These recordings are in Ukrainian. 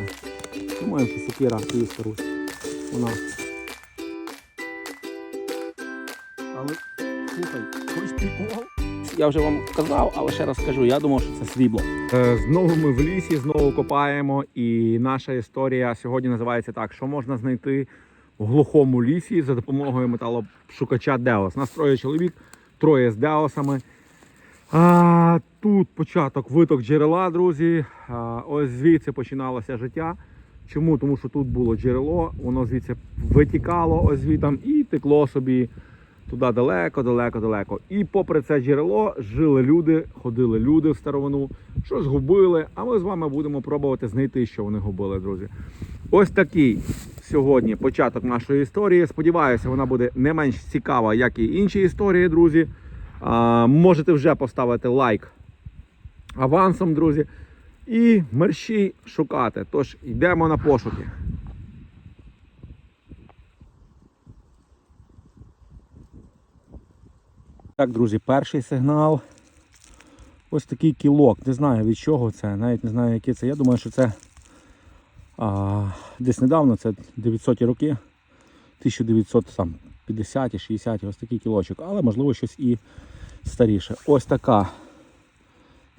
бачите? Думаю, що сокира київська Русь. Вона. Але слухай, хоч прикол. Я вже вам казав, але ще раз скажу, я думав, що це срібло. Е, Знову ми в лісі, знову копаємо, і наша історія сьогодні називається так: що можна знайти в глухому лісі за допомогою металошукача Деос. Нас троє чоловік, троє з Деосами. А, тут початок виток джерела, друзі. Ось звідси починалося життя. Чому? Тому що тут було джерело, воно звідси витікало ось звідти і текло собі туди далеко, далеко, далеко. І попри це джерело жили люди, ходили люди в старовину, що згубили. А ми з вами будемо пробувати знайти, що вони губили, друзі. Ось такий сьогодні початок нашої історії. Сподіваюся, вона буде не менш цікава, як і інші історії, друзі. А, можете вже поставити лайк авансом, друзі. І мерщій шукати. Тож йдемо на пошуки. Так, друзі, перший сигнал. Ось такий кілок. Не знаю від чого це, навіть не знаю, який це. Я думаю, що це а, десь недавно, це 900-ті роки, 1950 60 ось такий кілочок, але можливо щось і старіше. Ось така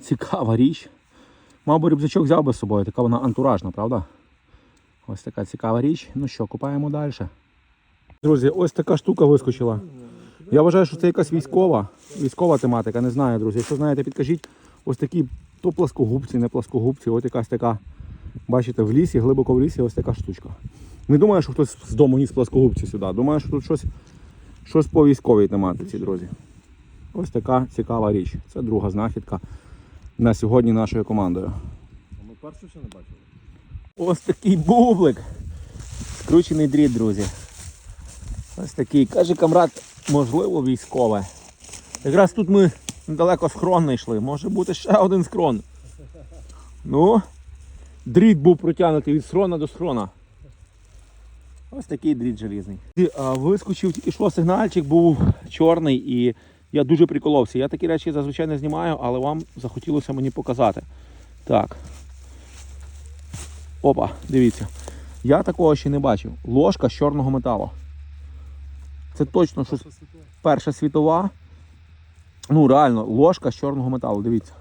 цікава річ. Би рюкзачок взяв би з собою, така вона антуражна, правда? Ось така цікава річ. Ну що, купаємо далі. Друзі, ось така штука вискочила. Я вважаю, що це якась військова, військова тематика, не знаю, друзі. Якщо знаєте, підкажіть, ось такі то пласкогубці, не пласкогубці, ось якась така, бачите, в лісі, глибоко в лісі, ось така штучка. Не думаю, що хтось з дому ніс пласкогубці сюди. Думаю, що тут щось, щось по військовій тематиці, друзі. Ось така цікава річ. Це друга знахідка на сьогодні нашою командою. А ми першу ще не бачили. Ось такий бублик. Скручений дріт, друзі. Ось такий. Каже камрад, можливо, військове. Якраз тут ми недалеко схрон знайшли. Може бути ще один схрон. Ну, дріт був протягнутий від схрона до схрона. Ось такий дріт желізний. Вискочив тільки що сигнальчик, був чорний і я дуже приколовся. Я такі речі зазвичай не знімаю, але вам захотілося мені показати. Так. Опа, дивіться. Я такого ще не бачив. Ложка з чорного металу. Це точно що Перша світова. Ну, реально, ложка з чорного металу, дивіться.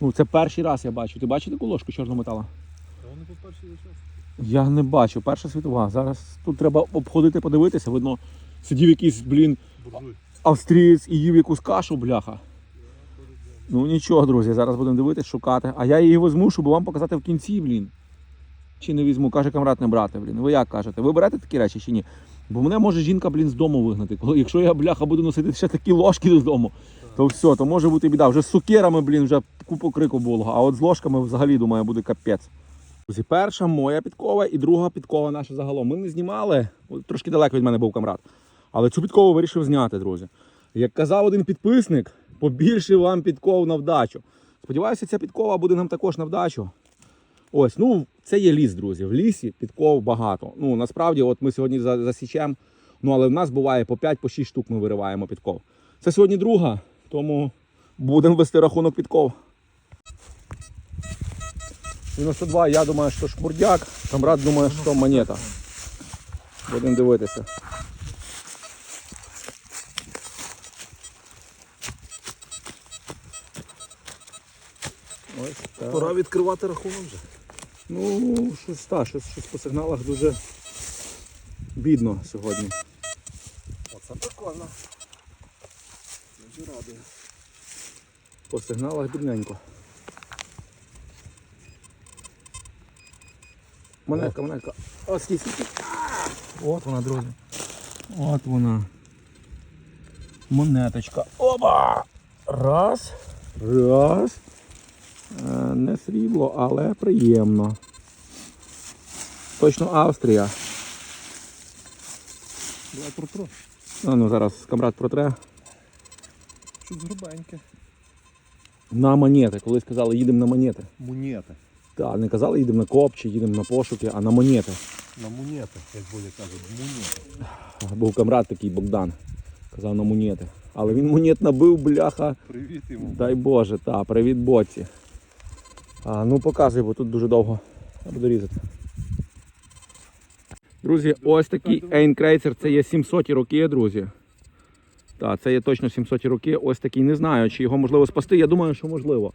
Ну, це перший раз я бачу. Ти бачиш таку ложку з чорного металу? Та вони по першій. Я не бачу. Перша світова. Зараз тут треба обходити, подивитися. Видно, сидів якийсь, блін, Буржуй. Австрієць і їв якусь кашу, бляха. Ну нічого, друзі, зараз будемо дивитися, шукати. А я її візьму, щоб вам показати в кінці, блін. Чи не візьму, каже камрад не брати, блін. Ви як кажете? Ви берете такі речі чи ні? Бо мене може жінка, блін, з дому вигнати. Коли, якщо я, бляха, буду носити ще такі ложки додому, то все, то може бути біда. Вже з сукерами, блін, вже купу крику було. А от з ложками взагалі, думаю, буде капець. Друзі, перша моя підкова і друга підкова наша загалом. Ми не знімали, трошки далеко від мене був камрад. Але цю підкову вирішив зняти, друзі. Як казав один підписник, побільше вам підков на вдачу. Сподіваюся, ця підкова буде нам також на вдачу. Ось, ну це є ліс, друзі. В лісі підков багато. Ну насправді, от ми сьогодні за- засічемо. Ну але в нас буває по 5 по 6 штук ми вириваємо підков. Це сьогодні друга, тому будемо вести рахунок підков. 92, я думаю, що шмурдяк, камрад думає, що монета. Будемо дивитися. Ось так. Пора відкривати рахунок вже. Ну, щось так, щось, щось по сигналах дуже бідно сьогодні. Оце прикольно. Дуже радий. По сигналах бідненько. Монетка, монетка. О, стій. От вона, друзі. От вона. Монеточка. Опа! Раз. Раз. Е, Не срібло, але приємно. Точно Австрія. Давай протро. А, ну зараз камрад протре. Щось грубеньке. На монети. Колись казали, їдемо на монети. Мунєти. Так, не казали, їдемо на копчі, їдемо на пошуки, а на монети. На мунєти, як Боля каже, мунєти. Був камрад такий Богдан. Казав на монети. Але він монет набив, бляха. Привіт йому. Дай Боже, та, привіт боці. А, ну показуй, бо тут дуже довго Я буду різати. Друзі, ось такий Ейнкрейцер, це є 700 роки, друзі. Так, це є точно 700 роки. Ось такий. Не знаю, чи його можливо спасти. Я думаю, що можливо.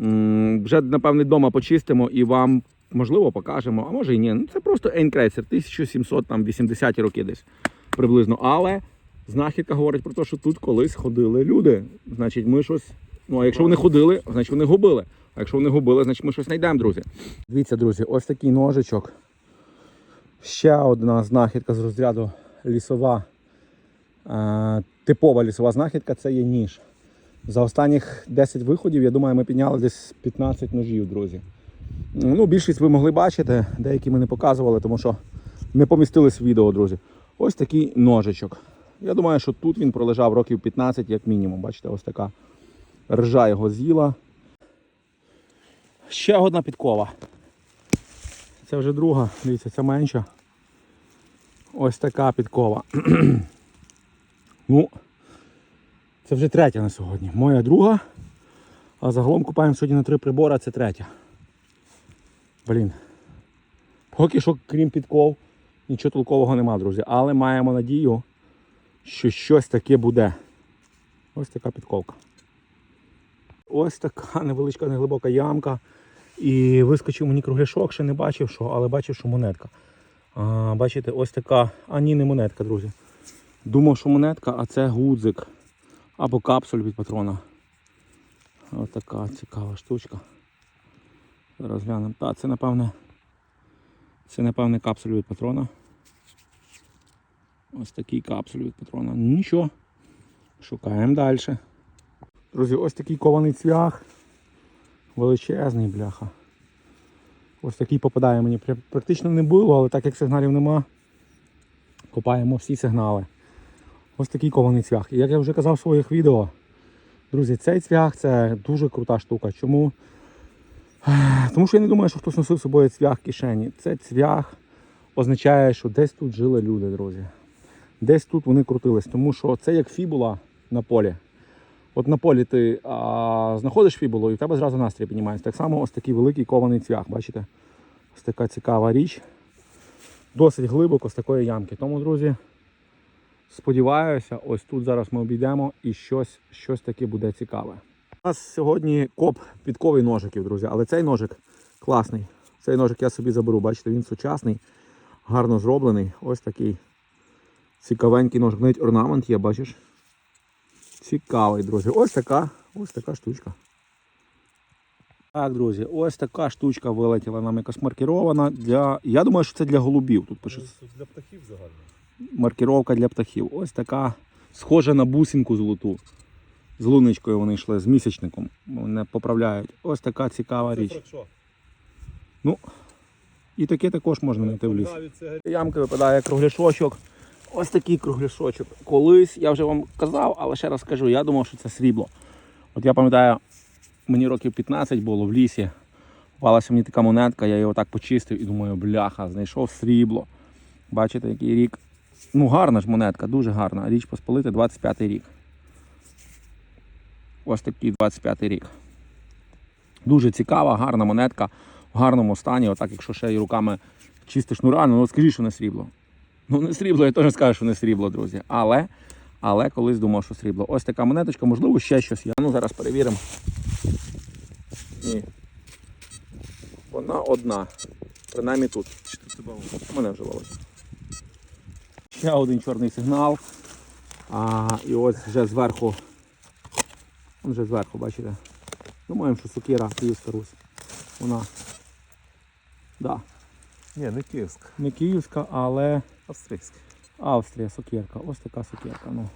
М, Вже, напевне, вдома почистимо і вам, можливо, покажемо, а може і ні. Ну, це просто Ейнкрейцер, 1780 роки десь приблизно. Але знахідка говорить про те, що тут колись ходили люди. Значить, ми щось. Ну, а якщо вони ходили, значить вони губили. Якщо вони губили, значить ми щось знайдемо, друзі. Дивіться, друзі, ось такий ножичок. Ще одна знахідка з розряду лісова. Е, типова лісова знахідка це є ніж. За останніх 10 виходів, я думаю, ми підняли десь 15 ножів, друзі. Ну, більшість ви могли бачити, деякі ми не показували, тому що не помістились в відео, друзі. Ось такий ножичок. Я думаю, що тут він пролежав років 15, як мінімум. Бачите, ось така ржа його з'їла. Ще одна підкова. Це вже друга, дивіться, це менша. Ось така підкова. ну, це вже третя на сьогодні. Моя друга. А загалом купаємо сьогодні на три прибори, це третя. Блін. Поки що, крім підков, нічого толкового нема, друзі. Але маємо надію, що щось таке буде. Ось така підковка. Ось така невеличка неглибока ямка. І вискочив мені кругляшок, ще не бачив що, але бачив, що монетка. А, бачите, ось така. А ні, не монетка, друзі. Думав, що монетка, а це гудзик. Або капсуль від патрона. Ось така цікава штучка. Зараз глянемо. Так, це напевне. Це напевне капсуль від патрона. Ось такий капсуль від патрона. Нічого. Шукаємо далі. Друзі, ось такий кований цвях. Величезний бляха. Ось такий попадає мені. Практично не було, але так як сигналів нема, копаємо всі сигнали. Ось такий кований цвях. І як я вже казав в своїх відео, друзі, цей цвях це дуже крута штука. Чому? Тому що я не думаю, що хтось носив з собою цвях в кишені. Це цвях означає, що десь тут жили люди, друзі. Десь тут вони крутились. Тому що це як фібула на полі. От на полі ти а, знаходиш фібулу і в тебе зразу настрій піднімається. Так само ось такий великий кований цвях. Бачите? Ось така цікава річ. Досить глибоко з такої ямки. Тому, друзі, сподіваюся, ось тут зараз ми обійдемо і щось, щось таке буде цікаве. У нас сьогодні коп підковий ножиків, друзі, але цей ножик класний. Цей ножик я собі заберу. Бачите, він сучасний, гарно зроблений. Ось такий цікавенький ножик. Навіть орнамент є, бачиш? Цікавий, друзі. Ось така, ось така штучка. Так, друзі, ось така штучка вилетіла нам якось маркірована для. Я думаю, що це для голубів. Тут пише для птахів загально. маркіровка для птахів. Ось така схожа на бусинку золоту. З луничкою вони йшли, з місячником. Вони поправляють. Ось така цікава Це річ. про що? І таке також можна знайти в лісі. Ямки випадає кругляшочок. Ось такий кругляшочок. Колись я вже вам казав, але ще раз скажу, я думав, що це срібло. От я пам'ятаю, мені років 15 було в лісі. Попалася мені така монетка, я його так почистив і думаю, бляха, знайшов срібло. Бачите, який рік. Ну, гарна ж монетка, дуже гарна. Річ Посполити 25 рік. Ось такий 25 рік. Дуже цікава, гарна монетка в гарному стані. Отак, якщо ще й руками чистиш ну от скажи, що не срібло. Ну, не срібло, я теж скажу, що не срібло, друзі. Але, але колись думав, що срібло. Ось така монеточка, можливо, ще щось є. Ну, зараз перевіримо. Ні. Вона одна. Принаймні тут. У мене ловить. Ще один чорний сигнал. А, і ось вже зверху. Он вже зверху, бачите. Думаємо, що сукіра Київська Русь. Вона. Да. Ні, не київська, Не київська, але австрійська. Австрія сукірка. Ось така сукірка. Ну.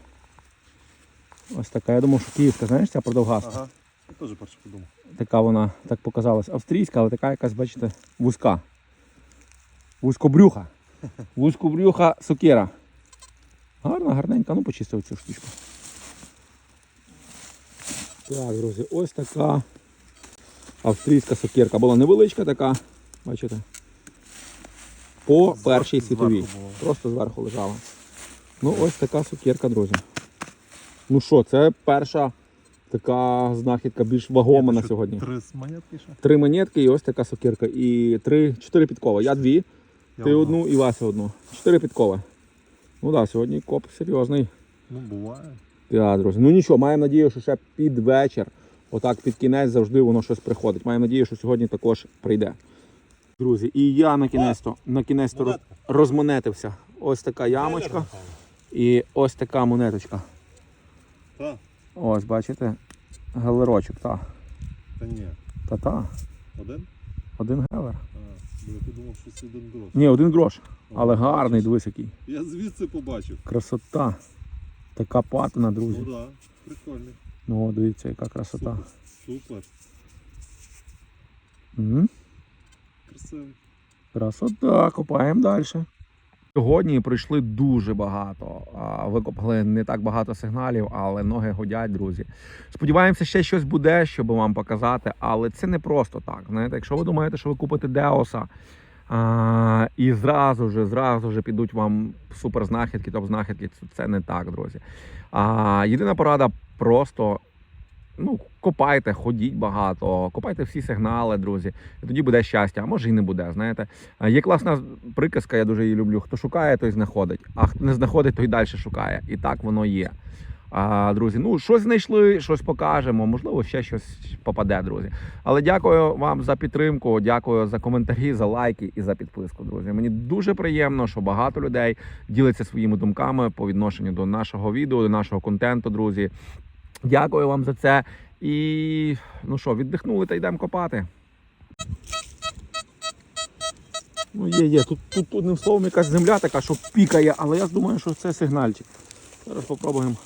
Ось така. Я думав, що київська, знаєш, ця продовгаста. Ага. Я теж перше подумав. Така вона так показалась. Австрійська, але така якась, бачите, вузька. Вузькобрюха. Вузькобрюха сокира. Гарна, гарненька. Ну, почистив цю штучку. Так, друзі, ось така австрійська сокирка. Була невеличка така, бачите. По першій світовій. Просто зверху лежала. Ну, ось така сокирка, друзі. Ну що, це перша така знахідка більш вагома на сьогодні. Три монетки ще? Три монетки і ось така сокирка. І три, чотири підкова. Я дві, Я ти одну. одну і Вася одну. Чотири підкова. Ну так, да, сьогодні коп серйозний. Ну, буває. Так, друзі. Ну нічого, маємо надію, що ще під вечір, отак під кінець завжди воно щось приходить. Маємо надію, що сьогодні також прийде. Друзі, і я на кінець-то, на кінець-то роз- розмонетився. Ось така ямочка і ось така монеточка. Та? Ось, бачите, галерочок, та. Та ні. Та-та. Один? Один гелер. А, я подумав, що це один грош. Ні, один грош. Але О, гарний, бачиш? дивись який. Я звідси побачив. Красота. Така патина, друзі. Ну так, да. прикольний. Ну, дивіться, яка красота. Супер. Супер. М? Красивий. Красота, копаємо далі. Сьогодні прийшли дуже багато. Викопали не так багато сигналів, але ноги годять, друзі. Сподіваємося, ще щось буде, щоб вам показати, але це не просто так. Знаєте, якщо ви думаєте, що ви купите Деоса а, і зразу ж, зразу ж підуть вам суперзнахідки, топ-знахідки, це- це не так, друзі. А, єдина порада просто. Ну, копайте, ходіть багато, копайте всі сигнали, друзі. І тоді буде щастя, а може і не буде. Знаєте, Е, є класна приказка, я дуже її люблю. Хто шукає, той знаходить. А хто не знаходить, той далі шукає. І так воно є. А, друзі, ну щось знайшли, щось покажемо. Можливо, ще щось попаде, друзі. Але дякую вам за підтримку, дякую за коментарі, за лайки і за підписку. Друзі. Мені дуже приємно, що багато людей ділиться своїми думками по відношенню до нашого відео, до нашого контенту, друзі. Дякую вам за це. І ну що, віддихнули та йдемо копати. Ну, є, є. Тут, тут, тут одним словом якась земля така, що пікає, але я думаю, що це сигнальчик. Зараз попробуємо.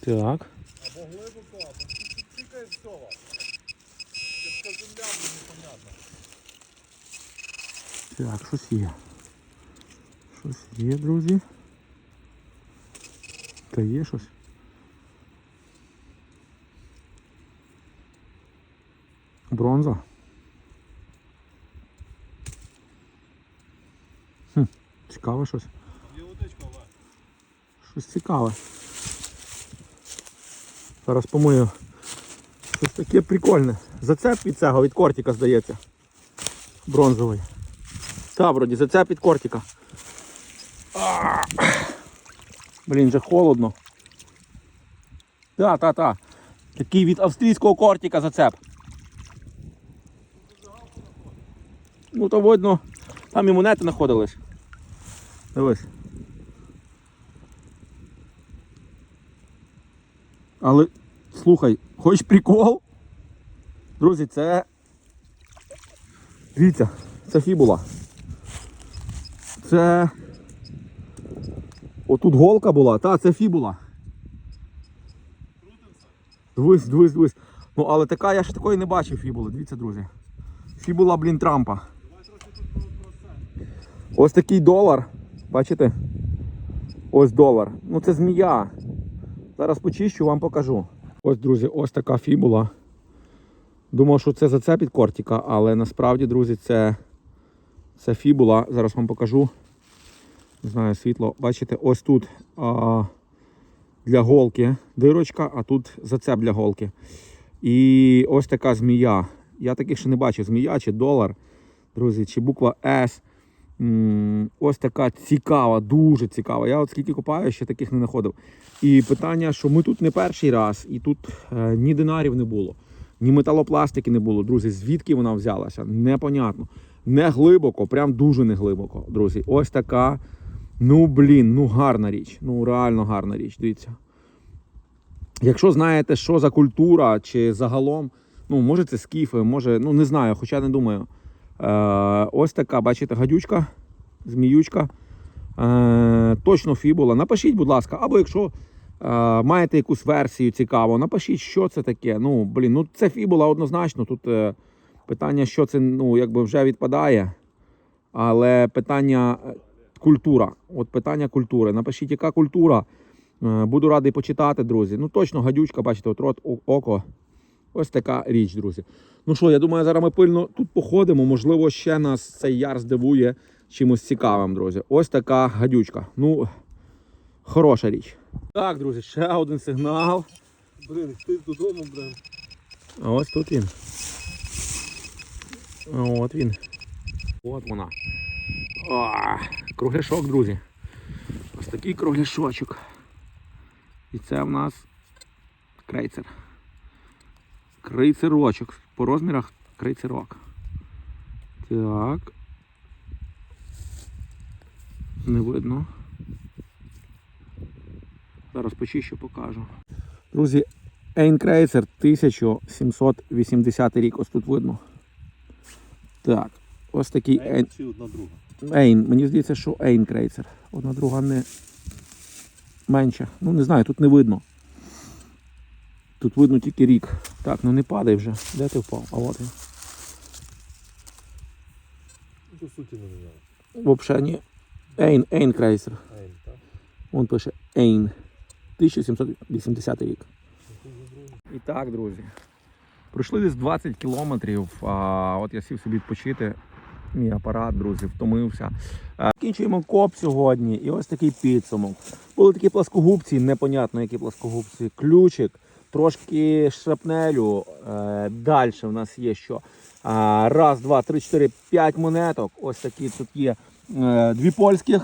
Так. Або глибоко, або тікає всього. Ця земля буде непонятна. Так, щось є. Щось є, друзі. Та є щось. Бронза. Хм, цікаве щось. Щось цікаве. Зараз помию. Щось таке прикольне. Зацеп від цього, від кортика, здається. Бронзовий. Та, вроді, зацеп від кортика. А! Блін, вже холодно. Та, та, та. Такий від австрійського кортика зацеп. Ну то видно, там і монети знаходились. Дивись. Але слухай, хоч прикол? Друзі, це. Дивіться, це фібула. Це. Отут голка була, та, це фібула. Дивись, дивись, дивись. Ну, але така, я ще такої не бачив фібули. Дивіться, друзі. Фібула, блін, Трампа. Ось такий долар. Бачите? Ось долар. Ну це змія. Зараз почищу, вам покажу. Ось, друзі, ось така фібула. Думав, що це зацепить кортика, але насправді, друзі, це, це фібула. Зараз вам покажу. Не знаю, світло. Бачите, ось тут а, для голки дирочка, а тут зацеп для голки. І ось така змія. Я таких ще не бачив. Змія чи долар, друзі, чи буква С. Ось така цікава, дуже цікава. Я от скільки копаю, ще таких не знаходив. І питання, що ми тут не перший раз, і тут е, ні динарів не було, ні металопластики не було. Друзі, звідки вона взялася? Непонятно. Не глибоко, прям дуже не глибоко, друзі. Ось така. Ну, блін, ну гарна річ. Ну, реально гарна річ. Дивіться. Якщо знаєте, що за культура, чи загалом, ну, може це скіфи, може, ну не знаю, хоча не думаю. Е, ось така, бачите, гадючка, зміючка. Е, точно фібула. Напишіть, будь ласка, або якщо е, маєте якусь версію цікаву, напишіть, що це таке. Ну, блін, ну це фібула однозначно. Тут е, питання, що це ну, якби вже відпадає. Але питання культура. От питання культури. Напишіть, яка культура. Е, Буду радий почитати, друзі. Ну точно гадючка, бачите, от рот, око. Ось така річ, друзі. Ну що, я думаю, зараз ми пильно тут походимо. Можливо, ще нас цей яр здивує чимось цікавим, друзі. Ось така гадючка. Ну, Хороша річ. Так, друзі, ще один сигнал. Блин, ти додому, блин. А ось тут він. А От він. От вона. А, кругляшок, друзі. Ось такий кругляшочок. І це в нас крейцер. Крейцерочок. По розмірах крейцерок. Так. Не видно. Зараз почищу покажу. Друзі, Ейнкрейцер 1780 рік, ось тут видно. Так, ось такий Ейн, друга? Ейн. Мені здається, що Ейнкрейцер. Одна друга не менша. Ну не знаю, тут не видно. Тут видно тільки рік. Так, ну не падай вже. Де ти впав? А от він. Ну, по суті не міняє. Взагалі ні. Ейн, Ейнкрейцер. Ейн, так? Вон пише Ейн. 1780 рік. І так, друзі. Пройшли десь 20 кілометрів. А, от я сів собі відпочити. Мій апарат, друзі, втомився. А, Закінчуємо коп сьогодні. І ось такий підсумок. Були такі пласкогубці, непонятно які пласкогубці. Ключик, трошки шрапнелю. Е, Далі в нас є що. Раз, два, три, чотири, п'ять монеток. Ось такі тут є е, дві польських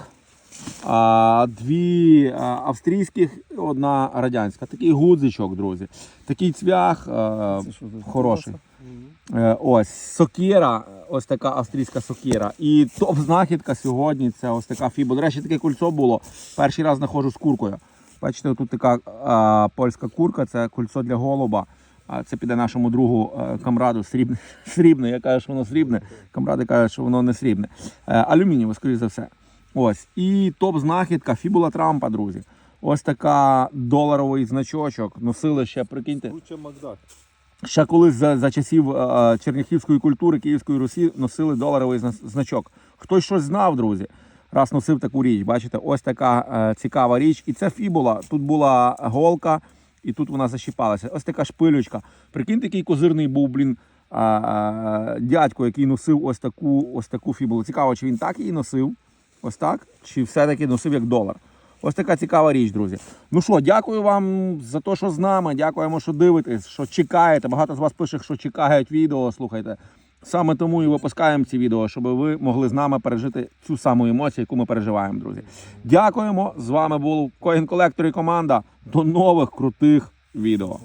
дві австрійських, одна радянська. Такий гудзичок, друзі. Такий цвях е, хороший. Е, ось сокира, ось така австрійська сокира. І топ-знахідка сьогодні це ось така фіба. До речі, таке кольцо було. Перший раз знаходжу з куркою. Бачите, тут така а, польська курка, це кольцо для голуба. А це піде нашому другу е, камраду срібне. срібне. Я кажу, що воно срібне. Камради кажуть, що воно не срібне. Е, алюмінієве, скоріш за все. Ось. І топ-знахідка Фібула Трампа, друзі. Ось така доларовий значочок. Носили ще, прикиньте, Круче Макдак. Ще колись за, за часів е, черняхівської культури Київської Русі носили доларовий значок. Хтось щось знав, друзі. Раз носив таку річ. Бачите, ось така е, цікава річ. І це фібула. Тут була голка, і тут вона защіпалася. Ось така шпилючка. Прикиньте, який козирний був, блін, е, е, дядько, який носив ось таку, ось таку фібулу. Цікаво, чи він так її носив, ось так, чи все-таки носив як долар. Ось така цікава річ, друзі. Ну що, дякую вам за те, що з нами. Дякуємо, що дивитесь, що чекаєте. Багато з вас пише, що чекають відео. Слухайте. Саме тому і випускаємо ці відео, щоб ви могли з нами пережити цю саму емоцію, яку ми переживаємо, друзі. Дякуємо. З вами був Коін Колектор і команда. До нових крутих відео.